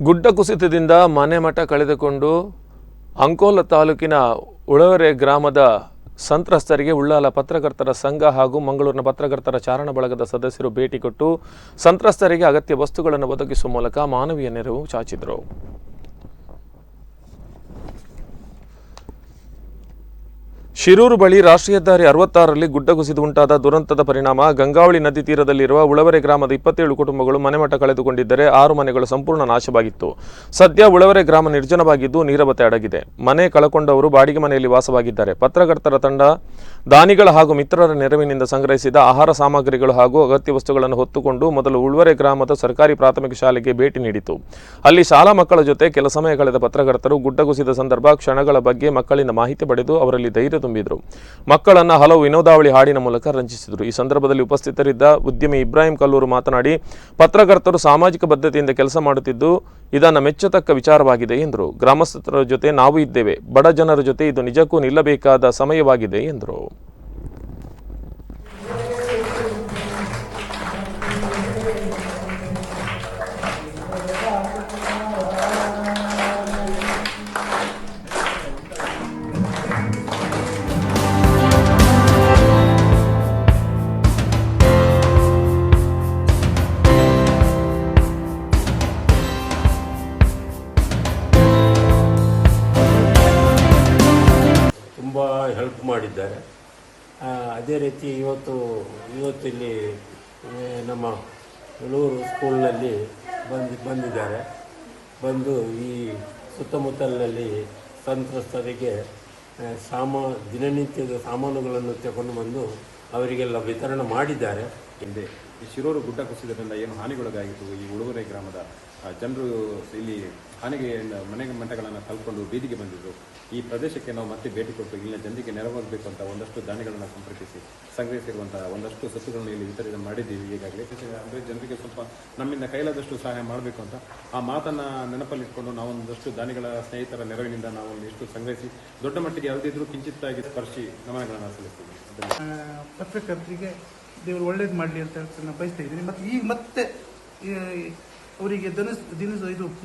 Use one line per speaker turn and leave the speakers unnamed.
ಗುಡ್ಡ ಕುಸಿತದಿಂದ ಮನೆ ಮಠ ಕಳೆದುಕೊಂಡು ಅಂಕೋಲ ತಾಲೂಕಿನ ಉಳವರೆ ಗ್ರಾಮದ ಸಂತ್ರಸ್ತರಿಗೆ ಉಳ್ಳಾಲ ಪತ್ರಕರ್ತರ ಸಂಘ ಹಾಗೂ ಮಂಗಳೂರಿನ ಪತ್ರಕರ್ತರ ಚಾರಣ ಬಳಗದ ಸದಸ್ಯರು ಭೇಟಿ ಕೊಟ್ಟು ಸಂತ್ರಸ್ತರಿಗೆ ಅಗತ್ಯ ವಸ್ತುಗಳನ್ನು ಒದಗಿಸುವ ಮೂಲಕ ಮಾನವೀಯ ನೆರವು ಚಾಚಿದರು. ಶಿರೂರು ಬಳಿ ರಾಷ್ಟ್ರೀಯ ಹೆದ್ದಾರಿ ಅರವತ್ತಾರರಲ್ಲಿ ಗುಡ್ಡ ಕುಸಿದು ಉಂಟಾದ ದುರಂತದ ಪರಿಣಾಮ. ಗಂಗಾವಳಿ ನದಿ ತೀರದಲ್ಲಿರುವ ಉಳವರೆ ಗ್ರಾಮದ ಇಪ್ಪತ್ತೇಳು ಕುಟುಂಬಗಳು ಮನೆಮಠ ಕಳೆದುಕೊಂಡಿದ್ದರೆ ಆರು ಮನೆಗಳು ಸಂಪೂರ್ಣ ನಾಶವಾಗಿತ್ತು. ಸದ್ಯ ಉಳವರೆ ಗ್ರಾಮ ನಿರ್ಜನವಾಗಿದ್ದು ನೀರವತೆ ಅಡಗಿದೆ. ಮನೆ ಕಳಕೊಂಡವರು ಬಾಡಿಗೆ ಮನೆಯಲ್ಲಿ ವಾಸವಾಗಿದ್ದಾರೆ. ಪತ್ರಕರ್ತರ ತಂಡ, ದಾನಿಗಳ ಹಾಗೂ ಮಿತ್ರರ ನೆರವಿನಿಂದ ಸಂಗ್ರಹಿಸಿದ ಆಹಾರ ಸಾಮಗ್ರಿಗಳು ಹಾಗೂ ಅಗತ್ಯ ವಸ್ತುಗಳನ್ನು ಹೊತ್ತುಕೊಂಡು ಮೊದಲು ಉಳುವರೆ ಗ್ರಾಮದ ಸರ್ಕಾರಿ ಪ್ರಾಥಮಿಕ ಶಾಲೆಗೆ ಭೇಟಿ ನೀಡಿತು. ಅಲ್ಲಿ ಶಾಲಾ ಮಕ್ಕಳ ಜೊತೆ ಕೆಲ ಸಮಯ ಕಳೆದ ಪತ್ರಕರ್ತರು ಗುಡ್ಡ ಕುಸಿದ ಸಂದರ್ಭ ಕ್ಷಣಗಳ ಬಗ್ಗೆ ಮಕ್ಕಳಿಂದ ಮಾಹಿತಿ ಪಡೆದು ಅವರಲ್ಲಿ ಧೈರ್ಯ ತುಂಬಿದರು. ಮಕ್ಕಳನ್ನು ಹಲವು ವಿನೋದಾವಳಿ ಹಾಡಿನ ಮೂಲಕ ರಂಜಿಸಿದರು. ಈ ಸಂದರ್ಭದಲ್ಲಿ ಉಪಸ್ಥಿತರಿದ್ದ ಉದ್ಯಮಿ ಇಬ್ರಾಹಿಂ ಕಲ್ಲೂರು ಮಾತನಾಡಿ, ಪತ್ರಕರ್ತರು ಸಾಮಾಜಿಕ ಬದ್ಧತೆಯಿಂದ ಕೆಲಸ ಮಾಡುತ್ತಿದ್ದು, ಇದನ್ನು ಮೆಚ್ಚತಕ್ಕ ವಿಚಾರವಾಗಿದೆ ಎಂದರು. ಗ್ರಾಮಸ್ಥರ ಜೊತೆ ನಾವು ಇದ್ದೇವೆ. ಬಡ ಜನರ ಜೊತೆ ಇದು ನಿಜಕ್ಕೂ ನಿಲ್ಲಬೇಕಾದ ಸಮಯವಾಗಿದೆ ಎಂದರು.
ಹೆಲ್ಪ್ ಮಾಡಿದ್ದಾರೆ. ಅದೇ ರೀತಿ ಇವತ್ತು ಇವತ್ತು ಇಲ್ಲಿ ನಮ್ಮ ಉಳೂರು ಸ್ಕೂಲ್ನಲ್ಲಿ ಬಂದು, ಬಂದಿದ್ದಾರೆ. ಬಂದು ಈ ಸುತ್ತಮುತ್ತಲಿನಲ್ಲಿ ಸಂತ್ರಸ್ತರಿಗೆ ಸಾಮ, ದಿನನಿತ್ಯದ ಸಾಮಾನುಗಳನ್ನು ತಗೊಂಡು ಬಂದು ಅವರಿಗೆಲ್ಲ ವಿತರಣೆ ಮಾಡಿದ್ದಾರೆ.
ಹಿಂದೆ ಈ ಶಿರೂರು ಗುಡ್ಡ ಕುಸಿದರಿಂದ ಏನು ಹಾನಿಗೊಳಗಾಗಿತ್ತು ಈ ಉಳುವರೆ ಗ್ರಾಮದ ಜನರು ಇಲ್ಲಿ ಹಾನಿಗೆ ಮನೆ ಮಂಟಗಳನ್ನು ಕಲ್ಕೊಂಡು ಬೀದಿಗೆ ಬಂದಿದ್ದರು ಈ ಪ್ರದೇಶಕ್ಕೆ ನಾವು ಮತ್ತೆ ಭೇಟಿ ಕೊಟ್ಟು ಇಲ್ಲಿನ ಜನರಿಗೆ ನೆರವಾಗಬೇಕು ಅಂತ ಒಂದಷ್ಟು ದಾನಿಗಳನ್ನು ಸಂಪರ್ಕಿಸಿ ಸಂಗ್ರಹಿಸಿರುವಂತಹ ಒಂದಷ್ಟು ಸತ್ತುಗಳನ್ನು ಇಲ್ಲಿ ವಿತರಣೆ ಮಾಡಿದ್ದೀವಿ. ಈಗಾಗಲೇ ಅಂದರೆ ಜನರಿಗೆ ಸ್ವಲ್ಪ ನಮ್ಮಿಂದ ಕೈಲಾದಷ್ಟು ಸಹಾಯ ಮಾಡಬೇಕು ಅಂತ ಆ ಮಾತನ್ನು ನೆನಪಲ್ಲಿಟ್ಕೊಂಡು ನಾವು ಒಂದಷ್ಟು ದಾನಿಗಳ ಸ್ನೇಹಿತರ ನೆರವಿನಿಂದ ನಾವು ಇಷ್ಟು ಸಂಗ್ರಹಿಸಿ, ದೊಡ್ಡ ಮಟ್ಟಿಗೆ ಯಾವುದಿದ್ರೂ ಕಿಂಚಿತ್ತಾಗಿ ಸ್ಪರ್ಶಿ ನಮನಗಳನ್ನು ಸಲ್ಲಿಸ್ತೀವಿ.
ಪತ್ರಕರ್ತರಿಗೆ ದೇವರು ಒಳ್ಳೇದು ಮಾಡಲಿ ಅಂತ ನಾನು ಬಯಸ್ತಾ ಇದ್ದೀನಿ. ಮತ್ತು ಈಗ ಮತ್ತೆ ಅವರಿಗೆ ಧನಸ್ ದಿನಸ ಇದು